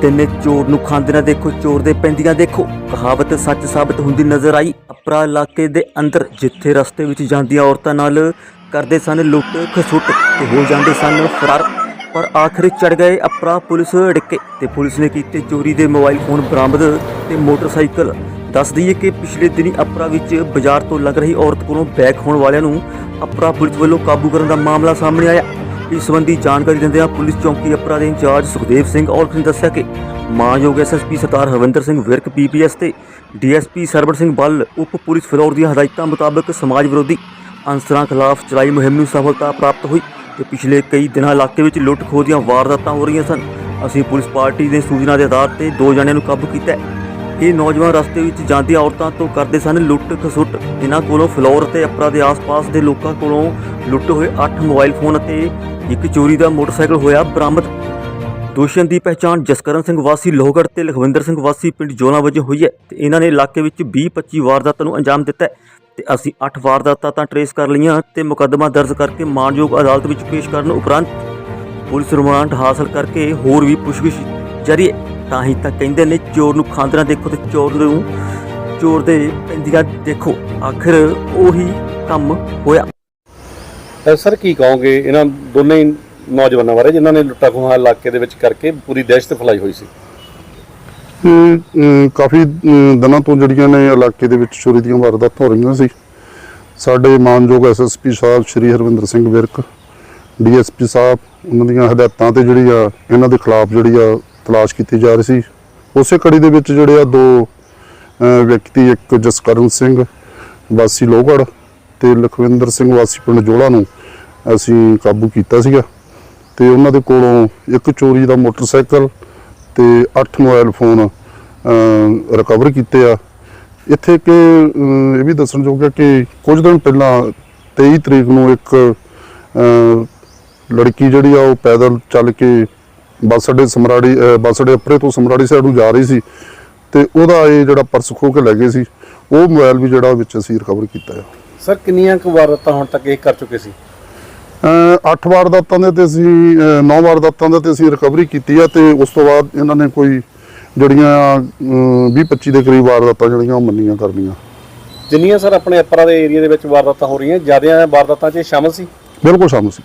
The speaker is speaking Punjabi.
ਕਹਿੰਦੇ ਚੋਰ ਨੂੰ ਖਾਂਦੇ ਨਾ ਦੇਖੋ, ਚੋਰ ਦੇ ਪੈਂਦੀਆਂ ਦੇਖੋ। ਕਹਾਵਤ ਸੱਚ ਸਾਬਤ ਹੁੰਦੀ ਨਜ਼ਰ ਆਈ। ਅਪਰਾ ਇਲਾਕੇ ਦੇ ਅੰਦਰ, ਜਿੱਥੇ ਰਸਤੇ ਵਿੱਚ ਜਾਂਦੀਆਂ ਔਰਤਾਂ ਨਾਲ ਕਰਦੇ ਸਨ ਲੁੱਟ, ਖਸੁੱਟ ਤੇ ਹੋ ਜਾਂਦੇ ਸਨ ਫਰਾਰ। ਪਰ ਆਖਰ ਚੜ ਗਏ ਅਪਰਾ ਪੁਲਿਸ ਅੜਕੇ ਤੇ ਪੁਲਿਸ ਨੇ ਕੀਤੇ ਚੋਰੀ ਦੇ ਮੋਬਾਈਲ ਫੋਨ ਬਰਾਮਦ ਤੇ ਮੋਟਰਸਾਈਕਲ। ਦੱਸ ਦਈਏ ਕਿ ਪਿਛਲੇ ਦਿਨੀ ਅਪਰਾ ਵਿੱਚ ਬਾਜ਼ਾਰ ਤੋਂ ਲੰਘ ਰਹੀ ਔਰਤ ਕੋਲੋਂ ਬੈਗ ਹੋਣ ਵਾਲਿਆਂ ਨੂੰ ਅਪਰਾ ਪੁਲਿਸ ਵੱਲੋਂ ਕਾਬੂ ਕਰਨ ਦਾ ਮਾਮਲਾ ਸਾਹਮਣੇ ਆਇਆ। ਇਸ ਸੰਬੰਧੀ ਜਾਣਕਾਰੀ ਦਿੰਦਿਆਂ ਪੁਲਿਸ ਚੌਂਕੀ ਅਪਰਾ ਦੇ ਇੰਚਾਰਜ ਸੁਖਦੇਵ ਸਿੰਘ ਔਲਖ ਨੇ ਦੱਸਿਆ ਕਿ ਮਾਨਯੋਗ ਐਸਐਸਪੀ ਸਰਦਾਰ ਹਰਵਿੰਦਰ ਸਿੰਘ ਵਿਰਕ, ਪੀਪੀਐਸ ਤੇ ਡੀਐਸਪੀ ਸਰਵਰ ਸਿੰਘ ਬੱਲ, ਉਪ ਪੁਲਿਸ ਫਲੋਰ ਦੀਆਂ ਹਦਾਇਤਾਂ ਮੁਤਾਬਕ ਸਮਾਜ ਵਿਰੋਧੀ ਅਨਸਰਾਂ ਖਿਲਾਫ ਚਲਾਈ ਮੁਹਿੰਮ ਨੂੰ ਸਫਲਤਾ ਪ੍ਰਾਪਤ ਹੋਈ ਤੇ ਪਿਛਲੇ ਕਈ ਦਿਨਾਂ ਇਲਾਕੇ ਵਿੱਚ ਲੁੱਟ ਖੋਹ ਦੀਆਂ ਵਾਰਦਾਤਾਂ ਹੋ ਰਹੀਆਂ ਸਨ। ਅਸੀਂ ਪੁਲਿਸ ਪਾਰਟੀ ਦੇ ਸੂਚਨਾ ਦੇ ਆਧਾਰ ਤੇ ਦੋ ਜਣਿਆਂ ਨੂੰ ਕਾਬੂ ਕੀਤਾ ਹੈ। ਇਹ ਨੌਜਵਾਨ ਰਸਤੇ ਵਿੱਚ ਜਾਂਦੀਆਂ ਔਰਤਾਂ ਤੋਂ ਕਰਦੇ ਸਨ ਲੁੱਟ ਖਸੁੱਟ ਇਹਨਾਂ ਕੋਲੋਂ ਫਲੋਰ ਤੇ ਅਪਰਾ ਦੇ ਆਸ-ਪਾਸ ਦੇ ਲੋਕਾਂ ਕੋਲੋਂ ਲੁੱਟ ਹੋਏ 8 ਮੋਬਾਈਲ ਫੋਨ ਅਤੇ ਇੱਕ ਚੋਰੀ ਦਾ ਮੋਟਰਸਾਈਕਲ ਹੋਇਆ ਬਰਾਮਦ। ਦੋਸ਼ੀਆਂ ਦੀ ਪਹਿਚਾਣ ਜਸਕਰਨ ਸਿੰਘ ਵਾਸੀ, ਲੋਹਗੜ੍ਹ ਤੇ ਲਖਵਿੰਦਰ ਸਿੰਘ ਵਾਸੀ ਪਿੰਡ ਜੋਲਾ ਵਜੋਂ ਹੋਈ ਹੈ ਤੇ ਇਹਨਾਂ ਨੇ ਇਲਾਕੇ ਵਿੱਚ 20-25 ਵਾਰਦਾਤਾਂ ਨੂੰ ਅੰਜਾਮ ਦਿੱਤਾ ਹੈ ਤੇ ਅਸੀਂ 8 ਵਾਰਦਾਤਾਂ ਤਾਂ ਟਰੇਸ ਕਰ ਲਈਆਂ ਤੇ ਮੁਕੱਦਮਾ ਦਰਜ ਕਰਕੇ ਮਾਨਯੋਗ ਅਦਾਲਤ ਵਿੱਚ ਪੇਸ਼ ਕਰਨ ਉਪਰੰਤ ਪੁਲਿਸ ਰਿਮਾਂਡ ਹਾਸਲ ਕਰਕੇ ਹੋਰ ਵੀ ਪੁੱਛਗਿੱਛ ਜਾਰੀ ਹੈ। ਤਾਂ ਹੀ ਤਾਂ ਕਹਿੰਦੇ ਨੇ ਚੋਰ ਨੂੰ ਖਾਂਦਣਾ ਦੇਖੋ ਤੇ ਚੋਰ ਨੂੰ ਚੋਰ ਦੇ ਪੈਂਦੀਆਂ ਦੇਖੋ। ਆਖਰ ਉਹੀ ਕੰਮ ਹੋਇਆ। ਸਰ ਕੀ ਕਹੋਗੇ? ਇਹਨਾਂ ਦੋਨੇ ਨੌਜਵਾਨਾਂ ਬਾਰੇ ਜਿਨ੍ਹਾਂ ਨੇ ਲੁੱਟਾ ਖੋਹਾਂ ਇਲਾਕੇ ਦੇ ਵਿੱਚ ਕਰਕੇ ਪੂਰੀ ਦਹਿਸ਼ਤ ਫੈਲਾਈ ਹੋਈ ਸੀ। ਇਹ ਕਾਫੀ ਦਿਨਾਂ ਤੋਂ ਜਿਹੜੀਆਂ ਨੇ ਇਲਾਕੇ ਦੇ ਵਿੱਚ ਚੋਰੀ ਦੀਆਂ ਵਾਰਦਾਤਾਂ ਹੋ ਰਹੀਆਂ ਸੀ। ਸਾਡੇ ਮਾਨਯੋਗ ਐਸਐਸਪੀ ਸਾਹਿਬ ਸ਼੍ਰੀ ਹਰਵਿੰਦਰ ਸਿੰਘ ਵਿਰਕ ਡੀਐਸਪੀ ਸਾਹਿਬ ਉਹਨਾਂ ਦੀਆਂ ਹਦਾਇਤਾਂ ਤੇ ਜਿਹੜੀ ਆ ਇਹਨਾਂ ਦੇ ਖਿਲਾਫ ਜਿਹੜੀ ਆ ਤਲਾਸ਼ ਕੀਤੀ ਜਾ ਰਹੀ ਸੀ। ਉਸੇ ਕੜੀ ਦੇ ਵਿੱਚ ਜਿਹੜੇ ਆ ਦੋ ਵਿਅਕਤੀ, ਇੱਕ ਜਸਕਰਨ ਸਿੰਘ, ਵਾਸੀ ਲੋਹਗੜ੍ਹ ਤੇ ਲਖਵਿੰਦਰ ਸਿੰਘ, ਵਾਸੀ ਪਿੰਡ ਜੋਲਾ ਨੂੰ ਅਸੀਂ ਕਾਬੂ ਕੀਤਾ ਸੀਗਾ ਤੇ ਉਹਨਾਂ ਦੇ ਕੋਲੋਂ ਇੱਕ ਚੋਰੀ ਦਾ ਮੋਟਰਸਾਈਕਲ ਤੇ 8 ਮੋਬਾਈਲ ਫੋਨ ਰਿਕਵਰ ਕੀਤੇ ਆ। ਇੱਥੇ ਕਿ ਇਹ ਵੀ ਦੱਸਣਯੋਗ ਹੈ ਕਿ ਕੁਝ ਦਿਨ ਪਹਿਲਾਂ 23 ਤਰੀਕ ਨੂੰ ਇੱਕ ਲੜਕੀ ਜਿਹੜੀ ਆ ਉਹ ਪੈਦਲ ਚੱਲ ਕੇ ਬੱਸ ਅੱਡੇ ਸਮਰਾੜੀ ਬੱਸ ਅੱਡੇ ਅਪਰੇ ਤੋਂ ਸਮਰਾੜੀ ਸਾਈਡ ਨੂੰ ਜਾ ਰਹੀ ਸੀ ਤੇ ਉਹਦਾ ਇਹ ਜਿਹੜਾ ਪਰਸ ਖੋ ਕੇ ਲੈ ਗਏ ਸੀ ਉਹ ਮੋਬਾਈਲ ਵੀ ਜਿਹੜਾ ਵਿੱਚ ਅਸੀਂ ਰਿਕਵਰ ਕੀਤਾ ਆ। ਸਰ ਕਿੰਨੀਆਂ ਕੁ ਵਾਰਦਾਤਾਂ ਹੁਣ ਤੱਕ ਇਹ ਕਰ ਚੁੱਕੇ ਸੀ? ਅ, ਅੱਠ ਵਾਰਦਾਤਾਂ ਦੇ ਤੇ ਅਸੀਂ ਅ, ਨੌ ਵਾਰਦਾਤਾਂ ਦੇ ਤੇ ਅਸੀਂ ਰਿਕਵਰੀ ਕੀਤੀ ਆ ਤੇ ਉਸ ਤੋਂ ਬਾਅਦ ਇਹਨਾਂ ਨੇ ਕੋਈ ਜਿਹੜੀਆਂ 20 25 ਦੇ ਕਰੀਬ ਵਾਰਦਾਤਾਂ ਜਿਹੜੀਆਂ ਉਹ ਮੰਨੀਆਂ ਕਰਨੀਆਂ। ਜਿੰਨੀਆਂ ਸਰ ਆਪਣੇ ਅਪਰਾ ਦੇ ਏਰੀਆ ਦੇ ਵਿੱਚ ਵਾਰਦਾਤਾਂ ਹੋ ਰਹੀਆਂ ਜ਼ਿਆਦਾ ਵਾਰਦਾਤਾਂ 'ਚ ਸ਼ਾਮਲ ਸੀ? ਬਿਲਕੁਲ ਸ਼ਾਮਲ ਸੀ।